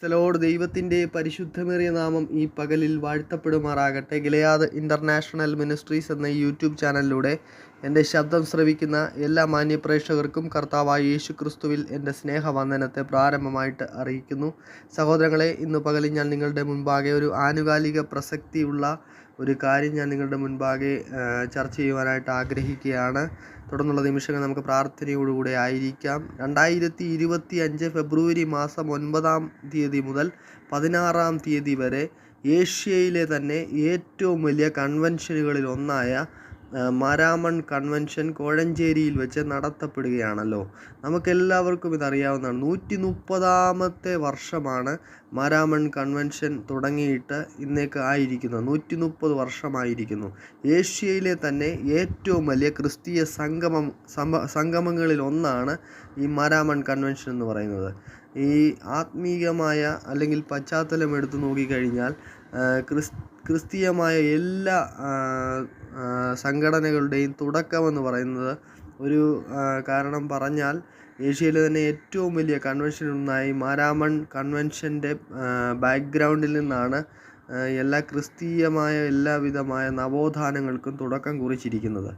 ക്രിസ്തലോട് ദൈവത്തിന്റെ പരിശുദ്ധമേറിയ നാമം ഈ പകലിൽ വാഴ്ത്തപ്പെടുമാറാകട്ടെ. ഗിലയാദ് ഇന്റർനാഷണൽ മിനിസ്ട്രീസ് എന്ന യൂട്യൂബ് ചാനലിലൂടെ എന്റെ ശബ്ദം ശ്രവിക്കുന്ന എല്ലാ മാന്യപ്രേക്ഷകർക്കും കർത്താവായ യേശു ക്രിസ്തുവിൽ എന്റെ സ്നേഹവന്ദനത്തെ പ്രാരംഭമായിട്ട് അറിയിക്കുന്നു. സഹോദരങ്ങളെ ഇന്ന് പകലിൽ ഞാൻ നിങ്ങളുടെ മുൻപാകെ ഒരു ആനുകാലിക പ്രസക്തിയുള്ള ഒരു കാര്യം ഞാൻ നിങ്ങളുടെ മുൻപാകെ ചർച്ച ചെയ്യുവാനായിട്ട് ആഗ്രഹിക്കുകയാണ്. തുടർന്നുള്ള നിമിഷങ്ങൾ നമുക്ക് പ്രാർത്ഥനയോടുകൂടെ ആയിരിക്കാം. രണ്ടായിരത്തി ഇരുപത്തി അഞ്ച് ഫെബ്രുവരി മാസം ഒൻപതാം തീയതി മുതൽ പതിനാറാം തീയതി വരെ ഏഷ്യയിലെ തന്നെ ഏറ്റവും വലിയ കൺവെൻഷനുകളിൽ ഒന്നായ മാരാമൺ കൺവെൻഷൻ കോഴഞ്ചേരിയിൽ വെച്ച് നടത്തപ്പെടുകയാണല്ലോ. നമുക്കെല്ലാവർക്കും ഇതറിയാവുന്നതാണ്. നൂറ്റി മുപ്പതാമത്തെ വർഷമാണ് മാരാമൺ കൺവെൻഷൻ തുടങ്ങിയിട്ട് ഇന്നേക്ക് ആയിരിക്കുന്നത്. നൂറ്റി മുപ്പത് വർഷമായിരിക്കുന്നു. ഏഷ്യയിലെ തന്നെ ഏറ്റവും വലിയ ക്രിസ്തീയ സംഗമം സംഗമങ്ങളിൽ ഒന്നാണ് ഈ മാരാമൺ കൺവെൻഷൻ എന്ന് പറയുന്നത്. ഈ ആത്മീയമായ അല്ലെങ്കിൽ പശ്ചാത്തലം എടുത്തു നോക്കിക്കഴിഞ്ഞാൽ ക്രിസ് ക്രിസ്തീയമായ എല്ലാ സംഘടനകളുടെയും തുടക്കമെന്ന് പറയുന്നത് ഒരു കാരണം പറഞ്ഞാൽ ഏഷ്യയിലെ തന്നെ ഏറ്റവും വലിയ കൺവെൻഷൻ ഒന്നായി മാരാമൺ കൺവെൻഷന്റെ ബാക്ക്ഗ്രൗണ്ടിൽ നിന്നാണ് എല്ലാ ക്രിസ്തീയമായ എല്ലാവിധമായ നവോത്ഥാനങ്ങൾക്കും തുടക്കം കുറിച്ചിരിക്കുന്നത്.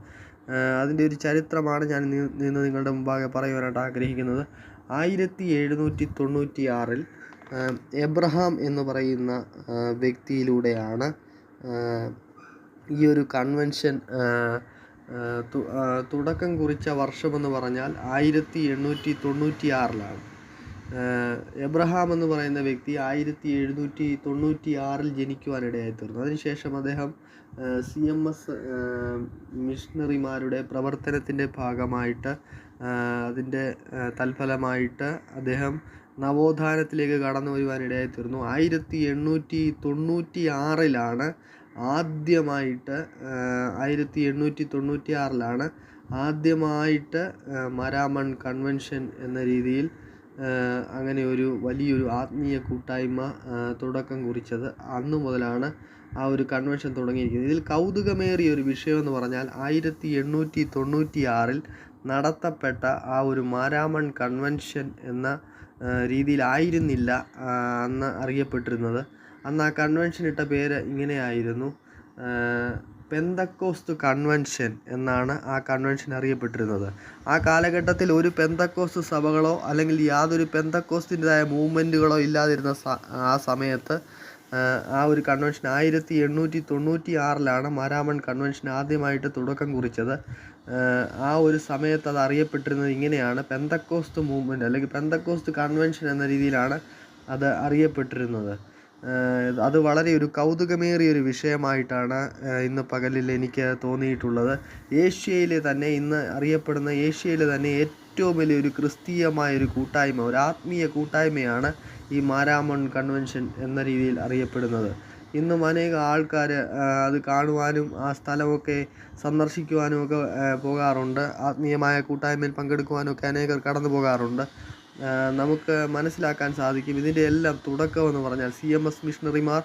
അതിന്റെ ഒരു ചരിത്രമാണ് ഞാൻ ഇന്ന് നിങ്ങളുടെ മുമ്പാകെ പറയുവാനായിട്ട് ആഗ്രഹിക്കുന്നത്. ആയിരത്തി എഴുന്നൂറ്റി തൊണ്ണൂറ്റി ആറിൽ എബ്രഹാം എന്ന് പറയുന്ന വ്യക്തിയിലൂടെയാണ് ഈ ഒരു കൺവെൻഷൻ തുടക്കം കുറിച്ച വർഷമെന്ന് പറഞ്ഞാൽ ആയിരത്തി എണ്ണൂറ്റി തൊണ്ണൂറ്റി ആറിലാണ് എബ്രഹാം എന്ന് പറയുന്ന വ്യക്തി ആയിരത്തി എഴുന്നൂറ്റി തൊണ്ണൂറ്റി ആറിൽ ജനിക്കുവാനിടയായി തീർന്നു അതിനുശേഷം അദ്ദേഹം സി എം എസ് മിഷണറിമാരുടെ പ്രവർത്തനത്തിന്റെ ഭാഗമായിട്ട് അതിന്റെ തൽഫലമായിട്ട് അദ്ദേഹം നവോത്ഥാനത്തിലേക്ക് കടന്നു വരുവാനിടയായി തീർന്നു ആയിരത്തി എണ്ണൂറ്റി തൊണ്ണൂറ്റി ആറിലാണ് ആദ്യമായിട്ട് ആയിരത്തി എണ്ണൂറ്റി തൊണ്ണൂറ്റി ആറിലാണ് ആദ്യമായിട്ട് മരാമൺ കൺവെൻഷൻ എന്ന രീതിയിൽ അങ്ങനെ ഒരു വലിയൊരു ആത്മീയ കൂട്ടായ്മ തുടക്കം കുറിച്ചത്. അന്നു മുതലാണ് ആ ഒരു കൺവെൻഷൻ തുടങ്ങിയിരിക്കുന്നത്. ഇതിൽ കൗതുകമേറിയ ഒരു വിഷയം എന്ന് പറഞ്ഞാൽ ആയിരത്തി എണ്ണൂറ്റി തൊണ്ണൂറ്റി ആറിൽ നടത്തപ്പെട്ട ആ ഒരു മാരാമൺ കൺവെൻഷൻ എന്ന രീതിയിലായിരുന്നില്ല അന്ന് അറിയപ്പെട്ടിരുന്നത്. അന്ന് ആ കൺവെൻഷൻ ഇട്ട പേര് ഇങ്ങനെയായിരുന്നു. പെന്തക്കോസ്ത് കൺവെൻഷൻ എന്നാണ് ആ കൺവെൻഷൻ അറിയപ്പെട്ടിരുന്നത്. ആ കാലഘട്ടത്തിൽ ഒരു പെന്തക്കോസ്ത് സഭകളോ അല്ലെങ്കിൽ യാതൊരു പെന്തക്കോസ്തിന്റെതായ മൂവ്മെന്റുകളോ ഇല്ലാതിരുന്ന ആ സമയത്ത് ആ, ഒരു കൺവെൻഷൻ ആയിരത്തി എണ്ണൂറ്റി തൊണ്ണൂറ്റി ആറിലാണ് മാരാമൺ കൺവെൻഷൻ ആദ്യമായിട്ട് തുടക്കം കുറിച്ചത്. ആ, ഒരു സമയത്ത് അത് അറിയപ്പെട്ടിരുന്നത് ഇങ്ങനെയാണ്. പെന്തക്കോസ്ത് മൂവ്മെന്റ് അല്ലെങ്കിൽ പെന്തക്കോസ്ത് കൺവെൻഷൻ എന്ന രീതിയിലാണ് അത് അറിയപ്പെട്ടിരുന്നത്. അത് വളരെ ഒരു കൗതുകമേറിയ ഒരു വിഷയമായിട്ടാണ് ഇന്ന് പകലിൽ എനിക്ക് തോന്നിയിട്ടുള്ളത്. ഏഷ്യയിലെ തന്നെ ഇന്ന് അറിയപ്പെടുന്ന ഏഷ്യയിലെ തന്നെ ഏറ്റവും വലിയൊരു ക്രിസ്തീയമായ ഒരു കൂട്ടായ്മ ഒരു ആത്മീയ കൂട്ടായ്മയാണ് ഈ മാരാമൺ കൺവെൻഷൻ എന്ന രീതിയിൽ അറിയപ്പെടുന്നത്. ഇന്നും അനേക ആൾക്കാർ അത് കാണുവാനും ആ സ്ഥലമൊക്കെ സന്ദർശിക്കുവാനും ഒക്കെ പോകാറുണ്ട്. ആത്മീയമായ കൂട്ടായ്മയിൽ പങ്കെടുക്കുവാനൊക്കെ അനേകർ കടന്നു പോകാറുണ്ട്. നമുക്ക് മനസ്സിലാക്കാൻ സാധിക്കും. ഇതിന്റെ എല്ലാം തുടക്കം എന്ന് പറഞ്ഞാൽ സി എം എസ് മിഷണറിമാർ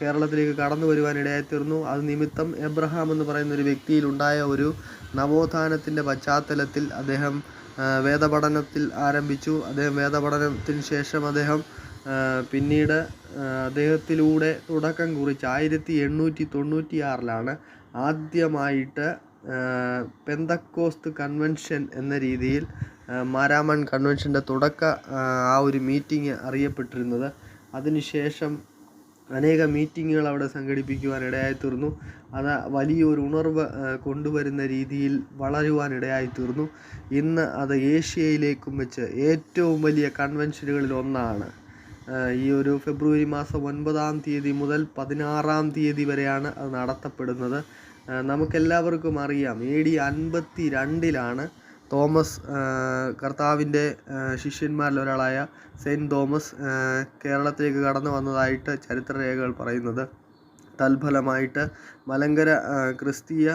കേരളത്തിലേക്ക് കടന്നു വരുവാനിടയായി തീർന്നു. അത് നിമിത്തം എബ്രഹാം എന്ന് പറയുന്ന ഒരു വ്യക്തിയിലുണ്ടായ ഒരു നവോത്ഥാനത്തിന്റെ പശ്ചാത്തലത്തിൽ അദ്ദേഹം വേദപഠനത്തിൽ ആരംഭിച്ചു. അദ്ദേഹം വേദപഠനത്തിന് ശേഷം അദ്ദേഹം പിന്നീട് അദ്ദേഹത്തിലൂടെ തുടക്കം കുറിച്ച് ആയിരത്തി എണ്ണൂറ്റി തൊണ്ണൂറ്റി ആറിലാണ് ആദ്യമായിട്ട് പെന്തക്കോസ്ത് കൺവെൻഷൻ എന്ന രീതിയിൽ മാരാമൺ കൺവെൻഷന്റെ തുടക്ക ആ, ഒരു മീറ്റിംഗ് അറിയപ്പെട്ടിരുന്നത്. അതിനുശേഷം അനേക മീറ്റിങ്ങുകൾ അവിടെ സംഘടിപ്പിക്കുവാൻ ഇടയായി തീർന്നു അത് വലിയൊരു ഉണർവ് കൊണ്ടുവരുന്ന രീതിയിൽ വളരുവാനിടയായി തീർന്നു ഇന്ന് അത് ഏഷ്യയിലേക്കും വെച്ച് ഏറ്റവും വലിയ കൺവെൻഷനുകളിൽ ഒന്നാണ്. ഈ ഒരു ഫെബ്രുവരി മാസം ഒൻപതാം തീയതി മുതൽ പതിനാറാം തീയതി വരെയാണ് അത് നടത്തപ്പെടുന്നത്. നമുക്കെല്ലാവർക്കും അറിയാം എ ഡി അൻപത്തി രണ്ടിലാണ് തോമസ് കർത്താവിന്റെ ശിഷ്യന്മാരിൽ ഒരാളായ സെയിന്റ് തോമസ് കേരളത്തിലേക്ക് കടന്നു വന്നതായിട്ട് ചരിത്രരേഖകൾ പറയുന്നത്. തൽഫലമായിട്ട് മലങ്കര ക്രിസ്തീയ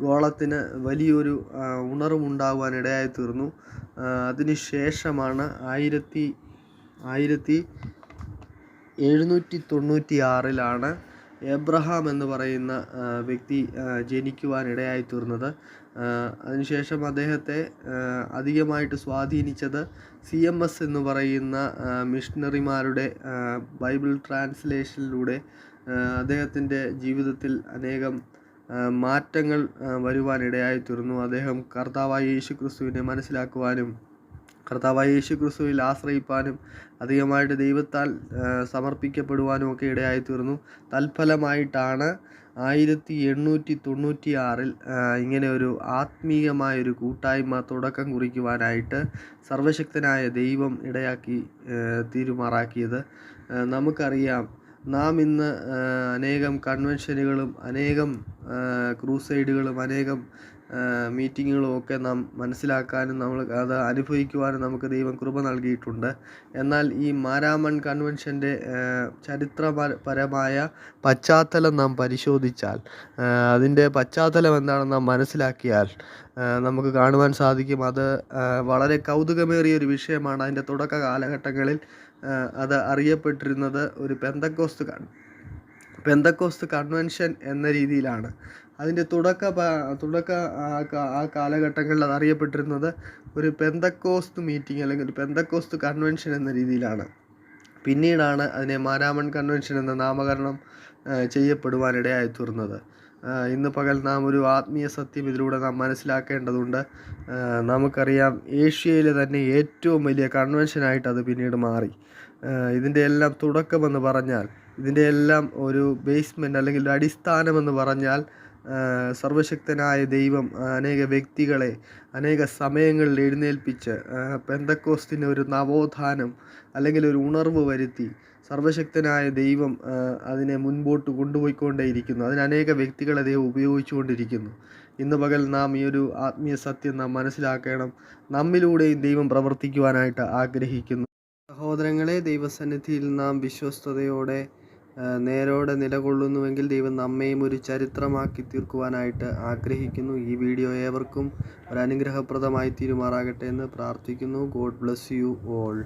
ഗോളത്തിന് വലിയൊരു ഉണർവുണ്ടാകാനിടയായി തീർന്നു. അതിനുശേഷമാണ് ആയിരത്തി ആയിരത്തി എഴുന്നൂറ്റി തൊണ്ണൂറ്റി ആറിലാണ് എബ്രഹാം എന്ന് പറയുന്ന വ്യക്തി ജനിക്കുവാനിടയായി തീർന്നത് അതിനുശേഷം അദ്ദേഹത്തെ അധികമായിട്ട് സ്വാധീനിച്ചത് സി എം എസ് എന്ന് പറയുന്ന മിഷണറിമാരുടെ ബൈബിൾ ട്രാൻസ്ലേഷനിലൂടെ അദ്ദേഹത്തിന്റെ ജീവിതത്തിൽ അനേകം മാറ്റങ്ങൾ വരുവാനിടയായി തീർന്നു അദ്ദേഹം കർത്താവായ യേശു ക്രിസ്തുവിനെ മനസ്സിലാക്കുവാനും കർത്താവായ യേശു ക്രിസ്തുവിൽ ആശ്രയിപ്പാനും അധികമായിട്ട് ദൈവത്താൽ സമർപ്പിക്കപ്പെടുവാനും ഒക്കെ ഇടയായി തീർന്നു തൽഫലമായിട്ടാണ് ആയിരത്തി എണ്ണൂറ്റി തൊണ്ണൂറ്റി ആറിൽ ഇങ്ങനെ ഒരു ആത്മീയമായ ഒരു കൂട്ടായ്മ തുടക്കം കുറിക്കുവാനായിട്ട് സർവശക്തനായ ദൈവം ഇടയാക്കി തീരുമാറാക്കിയത്. നമുക്കറിയാം നാം ഇന്ന് അനേകം കൺവെൻഷനുകളും അനേകം ക്രൂസൈഡുകളും അനേകം മീറ്റിങ്ങുകളും ഒക്കെ നാം മനസ്സിലാക്കാനും നമ്മൾ അത് അനുഭവിക്കുവാനും നമുക്ക് ദൈവം കൃപ നൽകിയിട്ടുണ്ട്. എന്നാൽ ഈ മാരാമൺ കൺവെൻഷന്റെ ചരിത്രപരമായ പശ്ചാത്തലം നാം പരിശോധിച്ചാൽ അതിന്റെ പശ്ചാത്തലം എന്താണെന്ന് നാം മനസ്സിലാക്കിയാൽ നമുക്ക് കാണുവാൻ സാധിക്കും. അത് വളരെ കൗതുകമേറിയ ഒരു വിഷയമാണ്. അതിന്റെ തുടക്ക കാലഘട്ടങ്ങളിൽ അത് അറിയപ്പെട്ടിരുന്നത് ഒരു പെന്തക്കോസ്ത് കൺ പെന്തക്കോസ്ത് കൺവെൻഷൻ എന്ന രീതിയിലാണ്. അതിന്റെ തുടക്ക തുടക്ക ആ കാലഘട്ടങ്ങളിൽ അത് അറിയപ്പെട്ടിരുന്നത് ഒരു പെന്തക്കോസ്ത് മീറ്റിംഗ് അല്ലെങ്കിൽ ഒരു പെന്തക്കോസ്ത് കൺവെൻഷൻ എന്ന രീതിയിലാണ്. പിന്നീടാണ് അതിനെ മാരാമൺ കൺവെൻഷൻ എന്ന നാമകരണം ചെയ്യപ്പെടുവാനിടയായി തീർന്നത്. ഇന്ന് പകൽ നാം ഒരു ആത്മീയ സത്യം ഇതിലൂടെ നാം മനസ്സിലാക്കേണ്ടതുണ്ട്. നമുക്കറിയാം ഏഷ്യയിലെ തന്നെ ഏറ്റവും വലിയ കൺവെൻഷനായിട്ട് അത് പിന്നീട് മാറി. ഇതിന്റെ എല്ലാം തുടക്കമെന്ന് പറഞ്ഞാൽ ഇതിന്റെ എല്ലാം ഒരു ബേസ്മെന്റ് അല്ലെങ്കിൽ ഒരു അടിസ്ഥാനമെന്ന് പറഞ്ഞാൽ സർവശക്തനായ ദൈവം അനേക വ്യക്തികളെ അനേക സമയങ്ങളിൽ എഴുന്നേൽപ്പിച്ച് പെന്തക്കോസ്തിന് ഒരു നവോത്ഥാനം അല്ലെങ്കിൽ ഒരു ഉണർവ് വരുത്തി സർവശക്തനായ ദൈവം അതിനെ മുൻപോട്ട് കൊണ്ടുപോയിക്കൊണ്ടേയിരിക്കുന്നു. അതിന് വ്യക്തികളെ ദൈവം ഉപയോഗിച്ചുകൊണ്ടിരിക്കുന്നു. ഇന്ന് പകൽ നാം ഈ ഒരു ആത്മീയ സത്യം നാം മനസ്സിലാക്കണം. നമ്മിലൂടെയും ദൈവം പ്രവർത്തിക്കുവാനായിട്ട് ആഗ്രഹിക്കുന്നു. സഹോദരങ്ങളെ ദൈവസന്നിധിയിൽ നാം വിശ്വസ്തയോടെ നേരോടെ നിലകൊള്ളുന്നുവെങ്കിൽ ദൈവം നമ്മയും ഒരു ചരിത്രമാക്കി തീർക്കുവാനായിട്ട് ആഗ്രഹിക്കുന്നു. ഈ വീഡിയോ ഏവർക്കും ഒരു അനുഗ്രഹപ്രദമായി തീരുമാറാകട്ടെ എന്ന് പ്രാർത്ഥിക്കുന്നു. God bless you all.